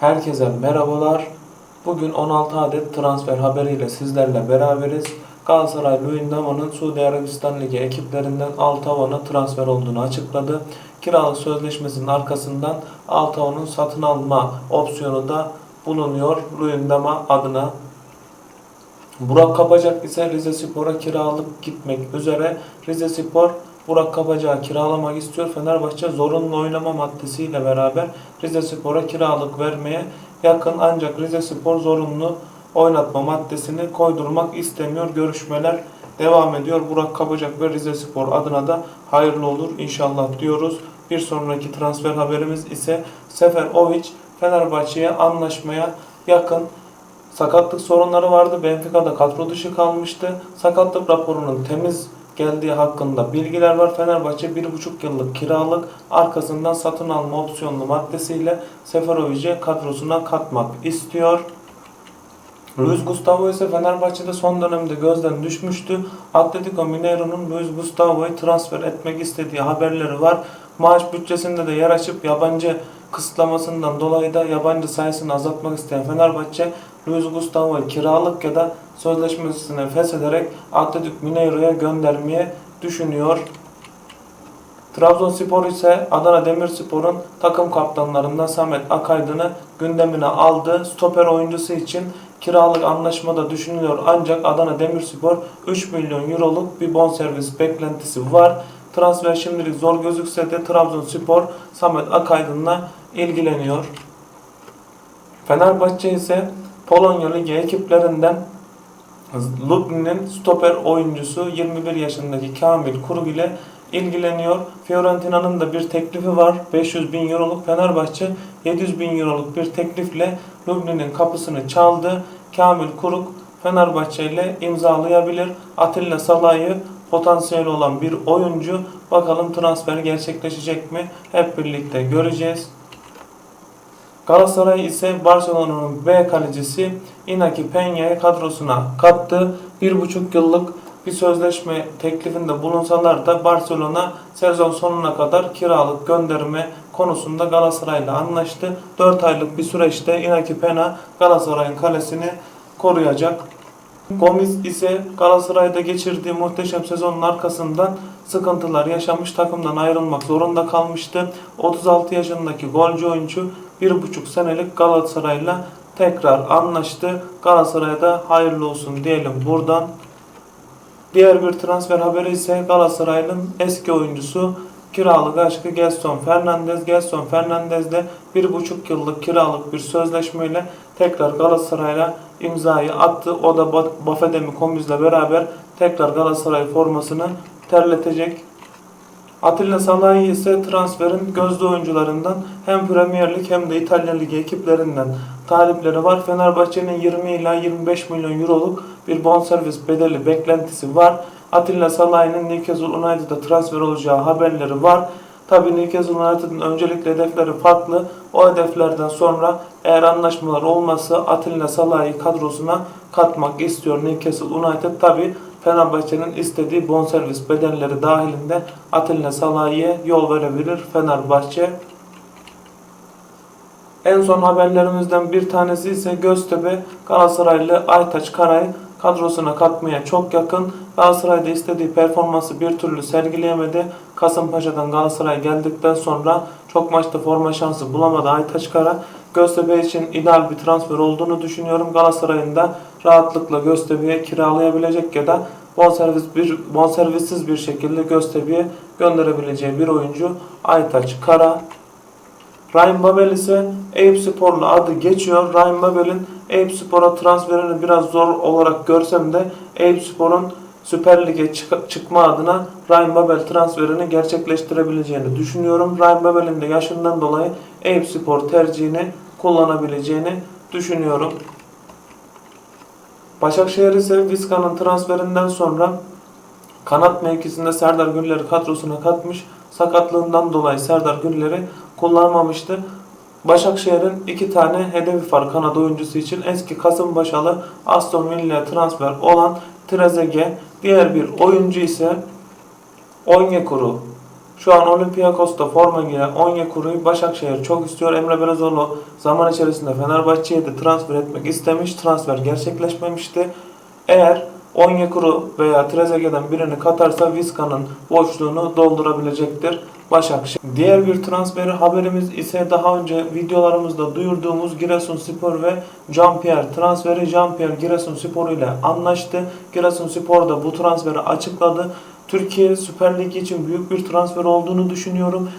Herkese merhabalar. Bugün 16 adet transfer haberiyle sizlerle beraberiz. Galatasaray Luyendama'nın Suudi Arabistan Ligi ekiplerinden Altava'na transfer olduğunu açıkladı. Kiralık sözleşmesinin arkasından Altava'nın satın alma opsiyonu da bulunuyor Luyendama adına. Burak Kapacak ise Rize Spor'a kiralık gitmek üzere. Rize Spor Burak Kapacak'ı kiralamak istiyor. Fenerbahçe zorunlu oynama maddesiyle beraber Rize Spor'a kiralık vermeye yakın ancak Rize Spor zorunlu oynatma maddesini koydurmak istemiyor. Görüşmeler devam ediyor. Burak Kapacak ve Rize Spor adına da hayırlı olur inşallah diyoruz. Bir sonraki transfer haberimiz ise Seferovic Fenerbahçe'ye anlaşmaya yakın Sakatlık sorunları vardı. Benfica'da kadro dışı kalmıştı. Sakatlık raporunun temiz geldiği hakkında bilgiler var. Fenerbahçe 1,5 yıllık kiralık arkasından satın alma opsiyonlu maddesiyle Seferovic'i kadrosuna katmak istiyor. Luis Gustavo ise Fenerbahçe'de son dönemde gözden düşmüştü. Atletico Mineiro'nun Luis Gustavo'yu transfer etmek istediği haberleri var. Maaş bütçesinde de yer açıp yabancı kısıtlamasından dolayı da yabancı sayısını azaltmak isteyen Fenerbahçe Luis Gustavo'yu kiralık ya da sözleşmesini feshederek Atletico Mineiro'ya göndermeye düşünüyor. Trabzonspor ise Adana Demirspor'un takım kaptanlarından Samet Akaydın'ı gündemine aldı. Stoper oyuncusu için kiralık anlaşmada düşünülüyor ancak Adana Demirspor 3 milyon euroluk bir bonservis beklentisi var. Transfer şimdilik zor gözükse de Trabzonspor Samet Akaydın'la ilgileniyor. Fenerbahçe ise Polonya Ligi ekiplerinden Lubnin'in stoper oyuncusu 21 yaşındaki Kamil Kurug ile ilgileniyor. Fiorentina'nın da bir teklifi var. 500 bin euroluk Fenerbahçe 700 bin euroluk bir teklifle Lubnin'in kapısını çaldı. Kamil Kuruk Fenerbahçe ile imzalayabilir. Atilla Salah'ı potansiyeli olan bir oyuncu. Bakalım transfer gerçekleşecek mi? Hep birlikte göreceğiz. Galatasaray ise Barcelona'nın B kalecisi Inaki Peña'yı kadrosuna kattı. Bir buçuk yıllık bir sözleşme teklifinde bulunsalar da Barcelona sezon sonuna kadar kiralık gönderme konusunda Galatasaray'la anlaştı. 4 aylık bir süreçte Inaki Peña Galatasaray'ın kalesini koruyacak. Gomis ise Galatasaray'da geçirdiği muhteşem sezonun arkasından sıkıntılar yaşamış takımdan ayrılmak zorunda kalmıştı. 36 yaşındaki golcü oyuncu 1,5 senelik Galatasaray'la tekrar anlaştı. Galatasaray'a da hayırlı olsun diyelim buradan. Diğer bir transfer haberi ise Galatasaray'ın eski oyuncusu kiralık aşkı Gelson Fernandez. Gelson Fernandez de 1,5 yıllık kiralık bir sözleşmeyle tekrar Galatasaray'la imzayı attı. O da Bafedemi Komiz'le beraber tekrar Galatasaray formasını terletecek. Atilla Salahi ise transferin gözde oyuncularından hem Premier Lig hem de İtalyan Ligi ekiplerinden talipleri var. Fenerbahçe'nin 20 ila 25 milyon euroluk bir bonservis bedeli beklentisi var. Atilla Salahi'nin Newcastle United'a transfer olacağı haberleri var. Tabii Newcastle United'ın öncelikle hedefleri farklı. O hedeflerden sonra eğer anlaşmalar olmazsa Atilla Salahi'yi kadrosuna katmak istiyor Newcastle United. Tabii Fenerbahçe'nin istediği bonservis bedelleri dahilinde Atilla Salahi'ye yol verebilir Fenerbahçe. En son haberlerimizden bir tanesi ise Göztepe Galatasaraylı Aytaç Karay'ı kadrosuna katmaya çok yakın. Galatasaray'da istediği performansı bir türlü sergileyemedi. Kasımpaşa'dan Galatasaray geldikten sonra çok maçta forma şansı bulamadı Aytaç Kara. Göztepe için ideal bir transfer olduğunu düşünüyorum. Galatasaray'ın da rahatlıkla Göztepe'ye kiralayabilecek ya da bonservis bir bonservissiz bir şekilde Göztepe'ye gönderebileceği bir oyuncu Aytaç Kara. Ryan Babel ise Eyüp Spor'la adı geçiyor. Ryan Babel'in Eyüp Spor'a transferini biraz zor olarak görsem de Eyüp Spor'un Süper Lig'e çık- çıkma adına Ryan Babel transferini gerçekleştirebileceğini düşünüyorum. Ryan Babel'in de yaşından dolayı Eyüp Spor tercihini kullanabileceğini düşünüyorum. Başakşehir ise Vizca'nın transferinden sonra kanat mevkisinde Serdar Güller'i kadrosuna katmış. Sakatlığından dolayı Serdar Güller'i kullanmamıştı. Başakşehir'in iki tane hedefi var kanat oyuncusu için. Eski Kasımpaşalı Aston Villa'ya transfer olan Trezeguet. Diğer bir oyuncu ise Onyekuru Şu an Olympiakos'ta forma giyen Onyekuru'yu Başakşehir çok istiyor. Emre Belezoğlu zaman içerisinde Fenerbahçe'ye de transfer etmek istemiş. Transfer gerçekleşmemişti. Eğer Onyekuru veya Trezeguet'den birini katarsa Vizca'nın boşluğunu doldurabilecektir Başakşehir. Diğer bir transferi haberimiz ise daha önce videolarımızda duyurduğumuz Giresunspor ve Jean-Pierre transferi. Jean-Pierre Giresunspor ile anlaştı. Giresunspor da bu transferi açıkladı. Türkiye Süper Lig için büyük bir transfer olduğunu düşünüyorum.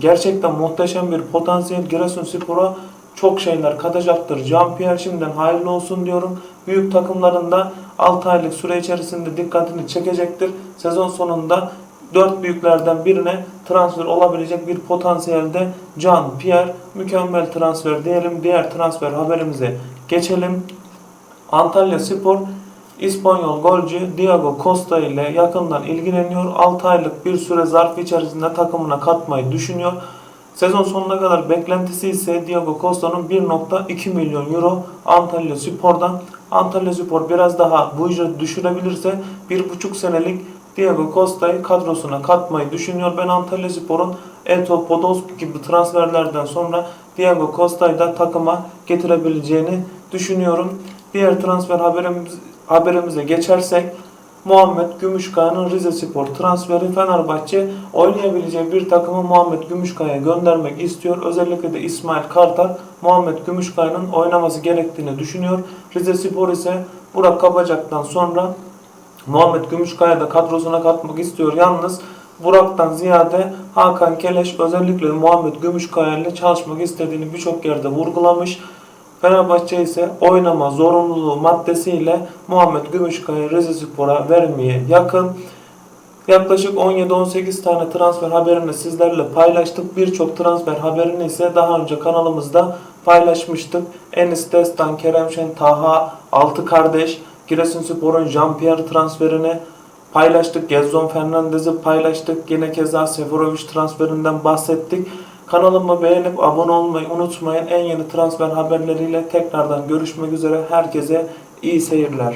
Gerçekten muhteşem bir potansiyel Giresunspor'a çok şeyler katacaktır. Jean-Pierre şimdiden hayırlı olsun diyorum. Büyük takımlarında 6 aylık süre içerisinde dikkatini çekecektir. Sezon sonunda 4 büyüklerden birine transfer olabilecek bir potansiyelde Jean-Pierre mükemmel transfer diyelim. Diğer transfer haberimize geçelim. Antalya Spor İspanyol golcü Diego Costa ile yakından ilgileniyor. 6 aylık bir süre zarfı içerisinde takımına katmayı düşünüyor. Sezon sonuna kadar beklentisi ise Diego Costa'nın 1.2 milyon euro Antalya Spor'dan. Antalya Spor biraz daha bu ücreti düşürebilirse 1.5 senelik Diego Costa'yı kadrosuna katmayı düşünüyor. Ben Antalya Spor'un Eto, Podolski gibi transferlerden sonra Diego Costa'yı da takıma getirebileceğini düşünüyorum. Diğer transfer haberimiz, haberimize geçersek Muhammed Gümüşkaya'nın Rize Spor transferi Fenerbahçe oynayabileceği bir takımı Muhammed Gümüşkaya'ya göndermek istiyor. Özellikle de İsmail Kartal Muhammed Gümüşkaya'nın oynaması gerektiğini düşünüyor. Rize Spor ise Burak Kabacak'tan sonra Muhammed Gümüşkaya da kadrosuna katmak istiyor. Yalnız Burak'tan ziyade Hakan Keleş özellikle Muhammed Gümüşkaya ile çalışmak istediğini birçok yerde vurgulamış. Fenerbahçe ise oynama zorunluluğu maddesiyle Muhammed Gümüşkaya Rizespor'a vermeye yakın. Yaklaşık 17-18 tane transfer haberini sizlerle paylaştık. Birçok transfer haberini ise daha önce kanalımızda paylaşmıştık. Enis Destan, Kerem Şen, Taha, Altı Kardeş, Giresunspor'un Jean-Pierre transferini paylaştık. Gezson Fernandez'i paylaştık. Yine keza Seferovic transferinden bahsettik. Kanalıma beğenip abone olmayı unutmayın. En yeni transfer haberleriyle tekrardan görüşmek üzere. Herkese iyi seyirler.